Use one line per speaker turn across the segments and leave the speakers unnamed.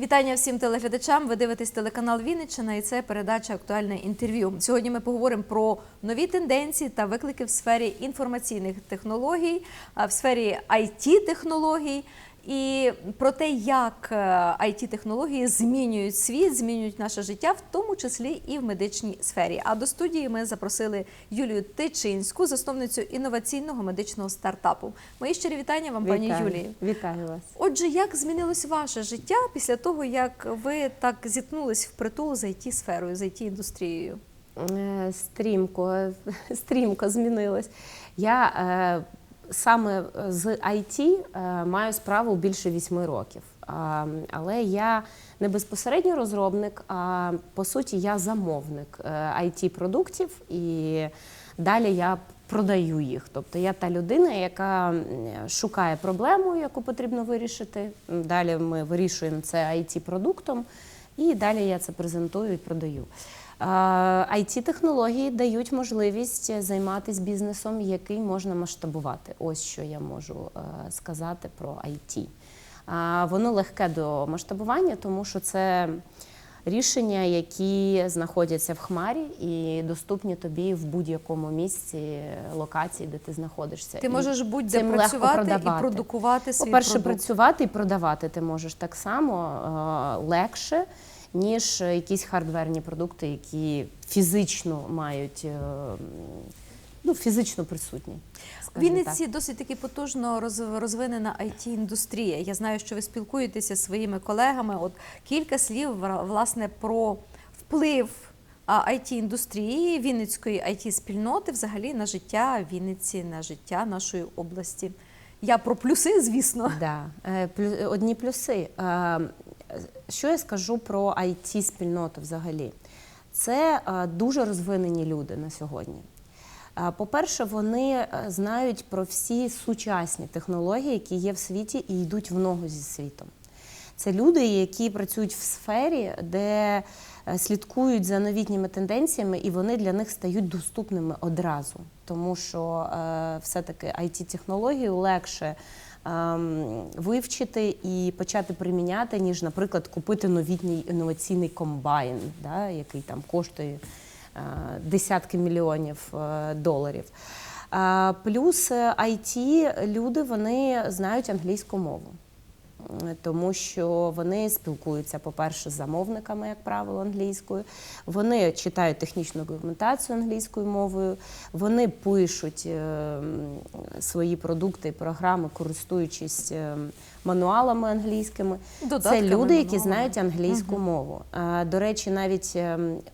Вітання всім телеглядачам. Ви дивитесь телеканал Вінниччина і це передача Актуальне інтерв'ю. Сьогодні ми поговоримо про нові тенденції та виклики в сфері інформаційних технологій, в сфері it технологій і про те, як it технології змінюють світ, змінюють наше життя, в тому числі і в медичній сфері. А до студії ми запросили Юлію Тичинську, засновницю інноваційного медичного стартапу. Мої щирі вітання вам, пані Юлії.
Вітаю вас.
Отже, як змінилось ваше життя після того, як ви так зіткнулись в притул з it сферою, з it індустрією?
Е, Стрімко, стрімко змінилось. Я е, саме з IT е, маю справу більше вісьми років. Але я не безпосередньо розробник, а по суті я замовник it продуктів і далі я продаю їх. Тобто я та людина, яка шукає проблему, яку потрібно вирішити. Далі ми вирішуємо це it продуктом і далі я це презентую і продаю. It технології дають можливість займатися бізнесом, який можна масштабувати. Ось що я можу е, сказати про IT. Воно легке до масштабування, тому що це рішення, які знаходяться в хмарі і доступні тобі в будь-якому місці локації, де ти знаходишся.
Ти можеш будь-де працювати і продукувати свій
По-перше,
продукт.
працювати і продавати ти можеш так само е, легше, ніж якісь хардверні продукти, які фізично мають е, ну, фізично присутні. Скажімо
Вінниці досить таки потужно роз- розвинена it індустрія. Я знаю, що ви спілкуєтеся зі своїми колегами. От кілька слів власне про вплив it індустрії Вінницької it спільноти взагалі на життя Вінниці, на життя нашої області. Я про плюси, звісно.
Да. Е, Одні плюси. Що я скажу про it спільноту взагалі? Це е, дуже розвинені люди на сьогодні. Е, По-перше, вони е, знають про всі сучасні технології, які є в світі, і йдуть в ногу зі світом. Це люди, які працюють в сфері, де слідкують за новітніми тенденціями, і вони для них стають доступними одразу. Тому що все-таки it технологію легше вивчити і почати приміняти, ніж, наприклад, купити новітній інноваційний комбайн, да, який там коштує е, десятки мільйонів е, доларів. Е, Плюс IT люди вони знають англійську мову. Тому що вони спілкуються, по-перше, з замовниками, як правило, англійською. Вони читають технічну документацію англійською мовою, вони пишуть е, свої продукти і програми, користуючись е, мануалами англійськими.
Додатками,
Це люди, які
мануалами.
знають англійську мову. Е, До речі, навіть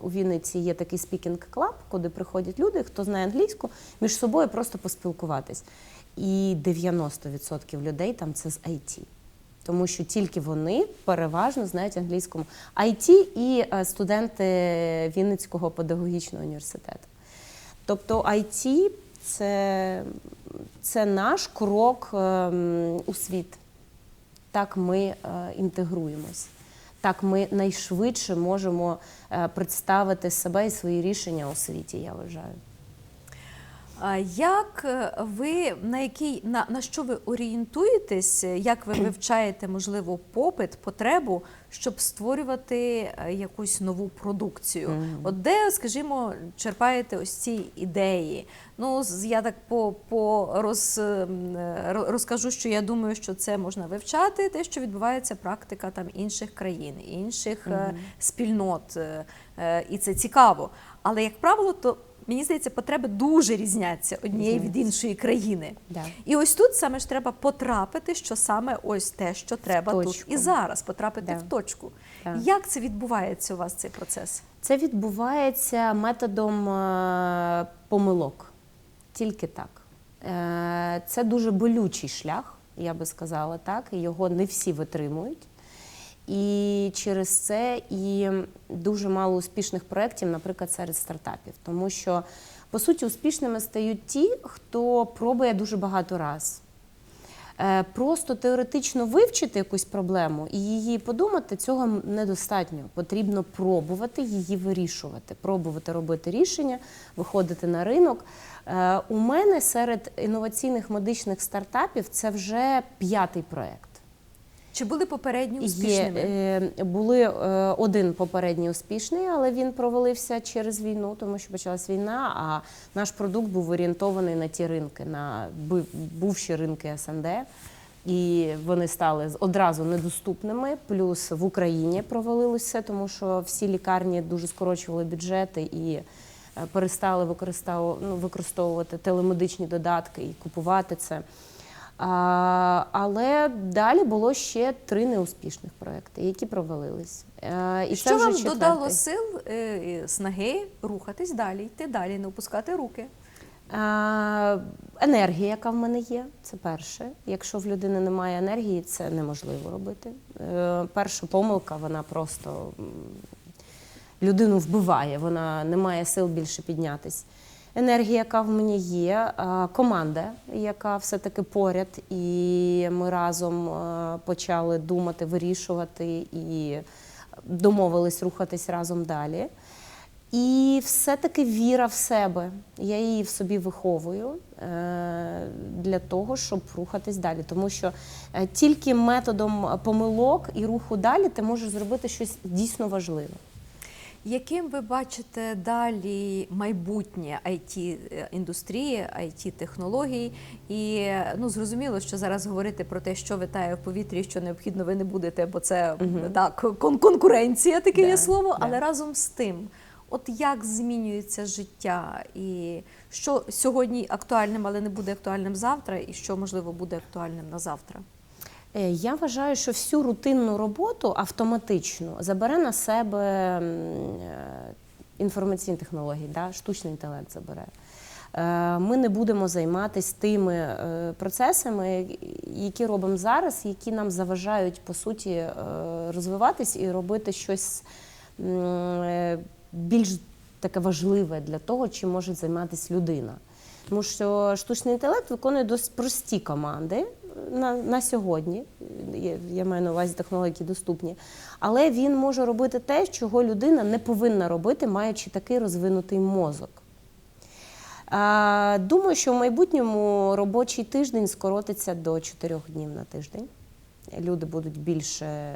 у Вінниці є такий спікінг клаб, куди приходять люди, хто знає англійську, між собою просто поспілкуватись. І 90% людей там це з IT. Тому що тільки вони переважно знають англійську. IT і е, студенти Вінницького педагогічного університету. Тобто IT це, це наш крок ем, у світ. Так ми е, інтегруємось. Так ми найшвидше можемо е, представити себе і свої рішення у світі, я вважаю.
Як е, ви на який на, на що ви орієнтуєтесь? Як ви вивчаєте можливо попит, потребу, щоб створювати е, якусь нову продукцію? От де, скажімо, черпаєте ось ці ідеї? Ну я так по, по роз, ем, е, ро- розкажу, що я думаю, що це можна вивчати, те, що відбувається практика там інших країн, інших е, спільнот, е, е, і це цікаво. Але як правило, то Мені здається, потреби дуже різняться однієї від іншої країни.
Да.
І ось тут саме ж треба потрапити, що саме ось те, що треба тут і зараз, потрапити
Да.
в точку.
Так.
Як це відбувається у вас цей процес?
Це відбувається методом е, помилок. Тільки так. Е, Це дуже болючий шлях, я би сказала так. Його не всі витримують. І через це і дуже мало успішних проєктів, наприклад, серед стартапів. Тому що, по суті, успішними стають ті, хто пробує дуже багато разів. Е, Просто теоретично вивчити якусь проблему і її подумати, цього недостатньо. Потрібно пробувати її вирішувати, пробувати робити рішення, виходити на ринок. Е, У мене серед інноваційних медичних стартапів це вже п'ятий проєкт.
Чи були попередні
Є,
успішними?
е, були е, один попередній успішний, але він провалився через війну, тому що почалась війна. А наш продукт був орієнтований на ті ринки, на бувші ринки СНД. І вони стали одразу недоступними. Плюс в Україні провалилося, тому що всі лікарні дуже скорочували бюджети і е, перестали ну, використовувати телемедичні додатки і купувати це. А, але далі було ще три неуспішних проекти, які провалились. Е, і це
Що
вже
вам
четвертий.
додало сил, е, снаги рухатись далі, йти далі, не опускати руки?
А, енергія, яка в мене є, це перше. Якщо в людини немає енергії, це неможливо робити. Е, перша помилка, вона просто людину вбиває, вона не має сил більше піднятись. Енергія, яка в мені є, команда, яка все-таки поряд, і ми разом е, почали думати, вирішувати і домовились рухатись разом далі. І все-таки віра в себе. Я її в собі виховую е, для того, щоб рухатись далі. Тому що е, тільки методом помилок і руху далі ти можеш зробити щось дійсно важливе.
Яким ви бачите далі майбутнє it індустрії, it технологій? І ну зрозуміло, що зараз говорити про те, що витає в повітрі, що необхідно, ви не будете, бо це так кон- конкуренція, таке
Да,
є слово.
да.
Але разом з тим, от як змінюється життя, і що сьогодні актуальним, але не буде актуальним завтра, і що можливо буде актуальним на завтра?
Е, Я вважаю, що всю рутинну роботу автоматично забере на себе е, інформаційні технології, да? штучний інтелект забере. Е, Ми не будемо займатися тими процесами, які робимо зараз, які нам заважають по суті розвиватись і робити щось більш таке важливе для того, чим може займатися людина. Тому що штучний інтелект виконує досить прості команди на, на сьогодні. Я, я маю на увазі технології, доступні. Але він може робити те, чого людина не повинна робити, маючи такий розвинутий мозок. А, Думаю, що в майбутньому робочий тиждень скоротиться до 4 днів на тиждень. Люди будуть більше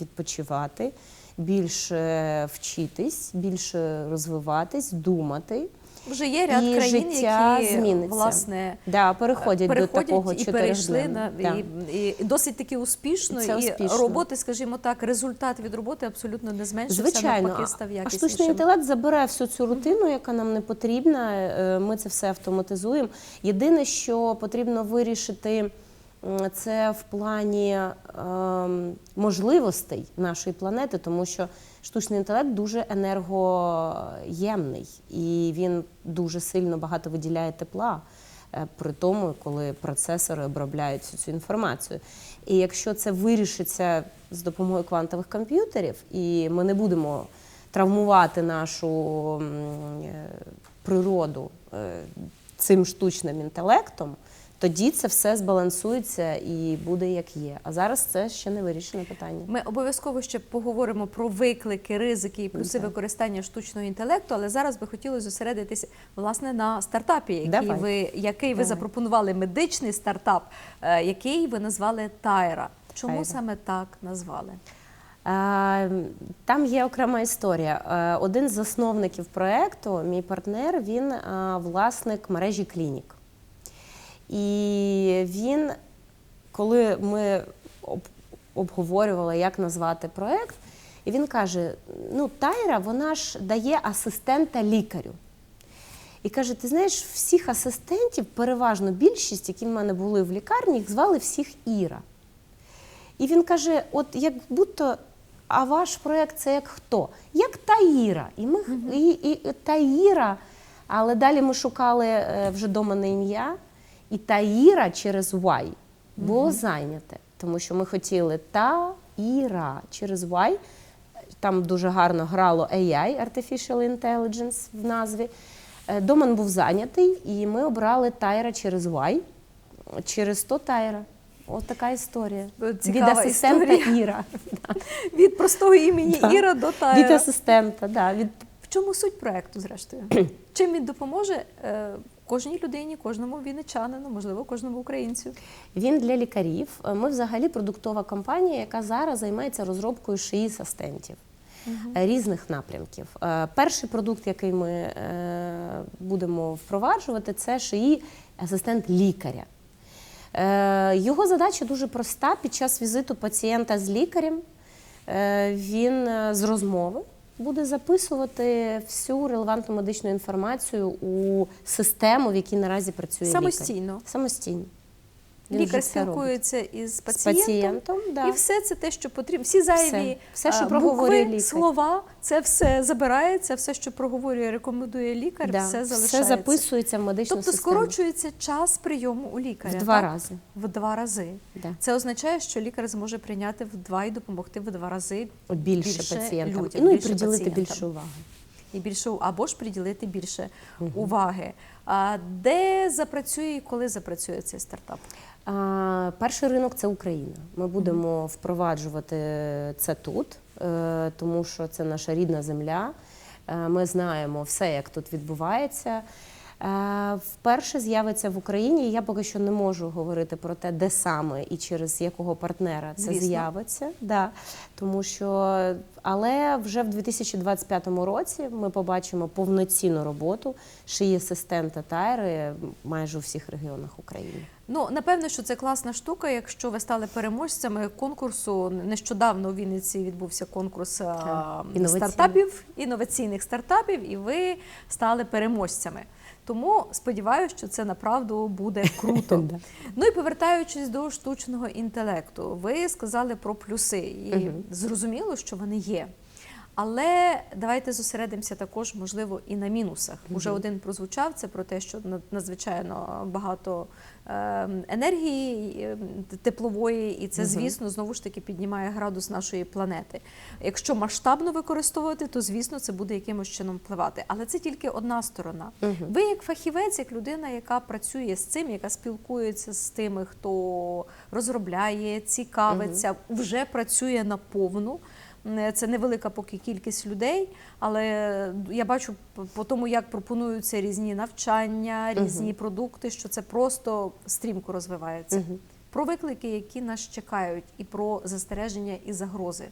відпочивати, більше вчитись, більше розвиватись, думати.
Вже є ряд
І
країн,
життя
які
зміниться.
власне
Да, переходять,
переходять
до такого
і перейшли на
Да.
і, і досить таки успішно,
Це
і
успішно.
роботи, скажімо так, результат від роботи абсолютно не зменшився,
Звичайно,
навпаки став
а штучний інтелект забере всю цю рутину, яка нам не потрібна. Е, Ми це все автоматизуємо. Єдине, що потрібно вирішити, це в плані ем, можливостей нашої планети, тому що штучний інтелект дуже енергоємний і він дуже сильно багато виділяє тепла. е, При тому, коли процесори обробляють всю цю інформацію. І якщо це вирішиться з допомогою квантових комп'ютерів, і ми не будемо травмувати нашу е, природу е, цим штучним інтелектом, тоді це все збалансується і буде як є. А зараз це ще не вирішене питання.
Ми обов'язково ще поговоримо про виклики, ризики і плюси
Так.
використання штучного інтелекту, але зараз би хотілося зосередитися власне на стартапі, який
Давай.
ви який ви запропонували медичний стартап, е, який ви назвали Тайра. Чому
Тайра.
саме так назвали?
Е, Там є окрема історія. Е, Один з засновників проекту, мій партнер, він власник мережі клінік. І він, коли ми обговорювали, як назвати проект, і він каже: ну, Тайра, вона ж дає асистента лікарю. І каже: ти знаєш, всіх асистентів, переважно більшість, які в мене були в лікарні, їх звали всіх Іра. І він каже: от як будто, а ваш проєкт це як хто? Як Таїра. І ми і, і, Таїра, але далі ми шукали е, вже доменне ім'я, і Таїра через Y було зайняте, тому що ми хотіли Таїра через Y. Там дуже гарно грало AI, Artificial Intelligence в назві. Е, Домен був зайнятий, і ми обрали Тайра через Y, через 100 Тайра. От така історія.
Цікава
Від асистента
історія.
Іра.
Від простого імені
Да.
Іра до Тайра.
Від асистента, да, від
В чому суть проекту, зрештою? Чим він допоможе е, кожній людині, кожному вінничанину, можливо, кожному українцю.
Він для лікарів. Ми взагалі продуктова компанія, яка зараз займається розробкою шиї асистентів е, різних напрямків. Е, Перший продукт, який ми е, будемо впроваджувати, це шиї асистент лікаря. Е, Його задача дуже проста. Під час візиту пацієнта з лікарем е, він е, з розмови буде записувати всю релевантну медичну інформацію у систему, в якій наразі працює лікар.
Самостійно.
Самостійно.
Лікар спілкується із
з
пацієнтом.
пацієнтом. Да.
І все це те, що потрібно. Всі зайві
Все, що
а,
проговорює
букви, слова, це все забирається, все, що проговорює, рекомендує лікар,
Да.
все залишається.
все записується в медичну
Тобто
систему.
скорочується час прийому у лікаря.
в два
так?
рази.
В два рази.
Да.
Це означає, що лікар зможе прийняти в два і допомогти в два рази
Більше,
Більше
пацієнтам.
людям,
ну і
більше
приділити
пацієнтам.
більше уваги.
і більше або ж приділити більше уваги. А де запрацює і коли запрацює цей стартап?
Перший ринок це Україна. Ми будемо впроваджувати це тут, е, тому що це наша рідна земля. Е, Ми знаємо все, як тут відбувається. Е, Вперше з'явиться в Україні. Я поки що не можу говорити про те, де саме і через якого партнера це
Звісно.
з'явиться. Да. Тому що, але вже в 2025 році ми побачимо повноцінну роботу шиї асистента Тайри майже у всіх регіонах України.
Ну, напевно, що це класна штука. Якщо ви стали переможцями конкурсу, нещодавно у Вінниці відбувся конкурс
інноваційний.
стартапів, інноваційних стартапів, і ви стали переможцями. Тому сподіваюся, що це направду буде круто. Ну і повертаючись до штучного інтелекту, ви сказали про плюси, і зрозуміло, що вони є. Але давайте зосередимося також, можливо, і на мінусах. Уже один прозвучав це про те, що над- надзвичайно багато е, енергії е, теплової, і це, звісно, знову ж таки піднімає градус нашої планети. Якщо масштабно використовувати, то звісно це буде якимось чином впливати. Але це тільки одна сторона.
Мгм.
Ви як фахівець, як людина, яка працює з цим, яка спілкується з тими, хто розробляє, цікавиться, вже працює наповну. М, Це невелика поки кількість людей, але я бачу по тому, як пропонуються різні навчання, різні продукти, що це просто стрімко розвивається.
Мгм.
Про виклики, які нас чекають, і про застереження і загрози.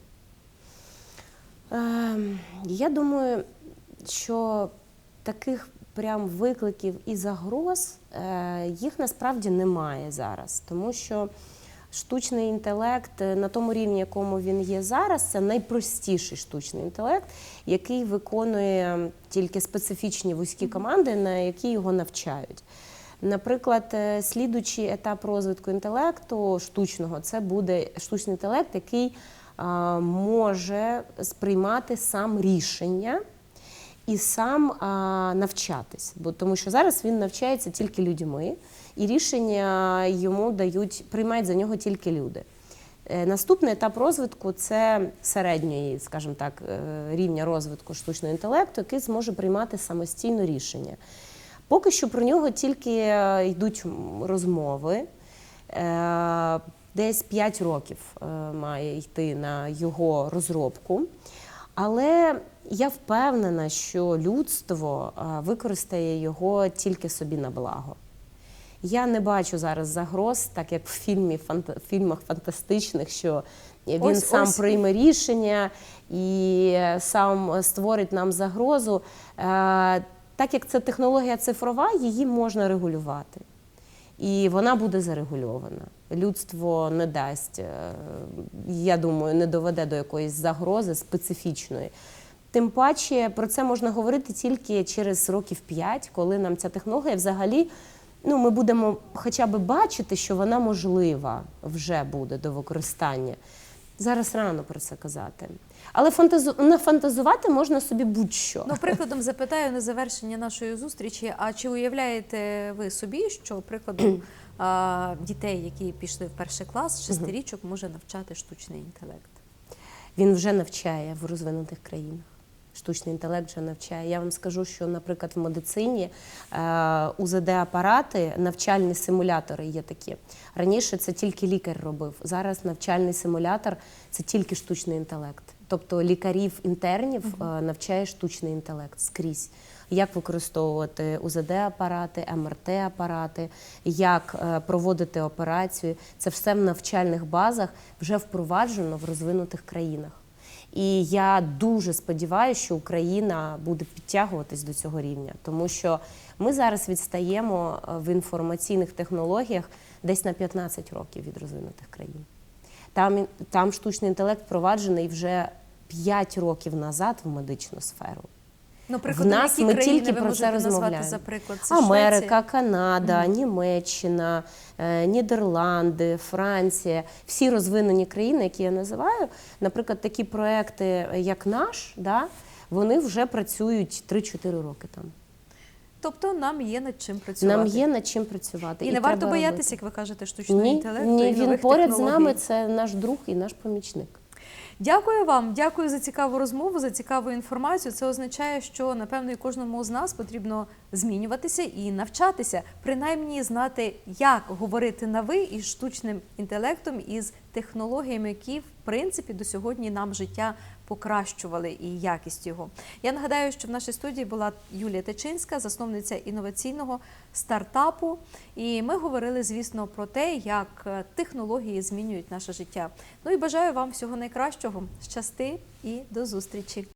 Ем, Я думаю, що таких прям викликів і загроз е, їх насправді немає зараз, тому що штучний інтелект е, на тому рівні, якому він є зараз, це найпростіший штучний інтелект, який виконує тільки специфічні вузькі команди, на які його навчають. Наприклад, е, слідуючий етап розвитку інтелекту штучного це буде штучний інтелект, який може сприймати сам рішення і сам а, навчатись. Бо тому що зараз він навчається тільки людьми, і рішення йому дають, приймають за нього тільки люди. Е, Наступний етап розвитку це середньої, скажімо так, е, рівня розвитку штучного інтелекту, який зможе приймати самостійно рішення. Поки що про нього тільки е, йдуть розмови. Десь 5 років має йти на його розробку. Але я впевнена, що людство використає його тільки собі на благо. Я не бачу зараз загроз, так як в фільмі, фанта, фільмах фантастичних, що він
Ось-
сам
ось.
прийме рішення і сам створить нам загрозу. Е, Так як це технологія цифрова, її можна регулювати. І вона буде зарегульована. Людство не дасть, е, я думаю, не доведе до якоїсь загрози специфічної. Тим паче про це можна говорити тільки через років 5, коли нам ця технологія взагалі. Ну, ми будемо хоча б бачити, що вона можлива вже буде до використання. Зараз рано про це казати. Але фантазу... нафантазувати можна собі будь-що.
Ну, прикладом запитаю на завершення нашої зустрічі. А чи уявляєте ви собі, що прикладом а, дітей, які пішли в перший клас, шестирічок, може навчати штучний інтелект?
Він вже навчає в розвинутих країнах. Штучний інтелект вже навчає. Я вам скажу, що, наприклад, в медицині е, УЗД-апарати, навчальні симулятори є такі. Раніше це тільки лікар робив. Зараз навчальний симулятор це тільки штучний інтелект. Тобто лікарів інтернів е, навчає штучний інтелект скрізь. як використовувати УЗД-апарати, МРТ-апарати, як е, проводити операцію. Це все в навчальних базах вже впроваджено в розвинутих країнах. І я дуже сподіваюся, що Україна буде підтягуватись до цього рівня, тому що ми зараз відстаємо е, в інформаційних технологіях десь на 15 років від розвинутих країн. Там, там штучний інтелект впроваджений вже 5 років назад в медичну сферу.
Ну,
В нас
які
ми
країни
тільки
ви
про це розмовляємо.
за приклад? Це
Америка? Канада, Німеччина, е, Нідерланди, Франція, всі розвинені країни, які я називаю, наприклад, такі проекти, як наш, да, вони вже працюють 3-4 роки там.
Тобто нам є над чим працювати.
Нам є над чим працювати.
І, не варто боятися,
робити.
як ви кажете, штучного
Ні,
інтелекту
ні,
і
він
нових
поряд з нами, це наш друг і наш помічник.
Дякую вам, дякую за цікаву розмову, за цікаву інформацію. Це означає, що напевно і кожному з нас потрібно змінюватися і навчатися, принаймні знати, як говорити на ви із штучним інтелектом, із технологіями, які в принципі до сьогодні нам життя покращували і якість його. Я нагадаю, що в нашій студії була Юлія Течинська, засновниця інноваційного стартапу. І ми говорили, звісно, про те, як е, технології змінюють наше життя. Ну і бажаю вам всього найкращого, щасти і до зустрічі.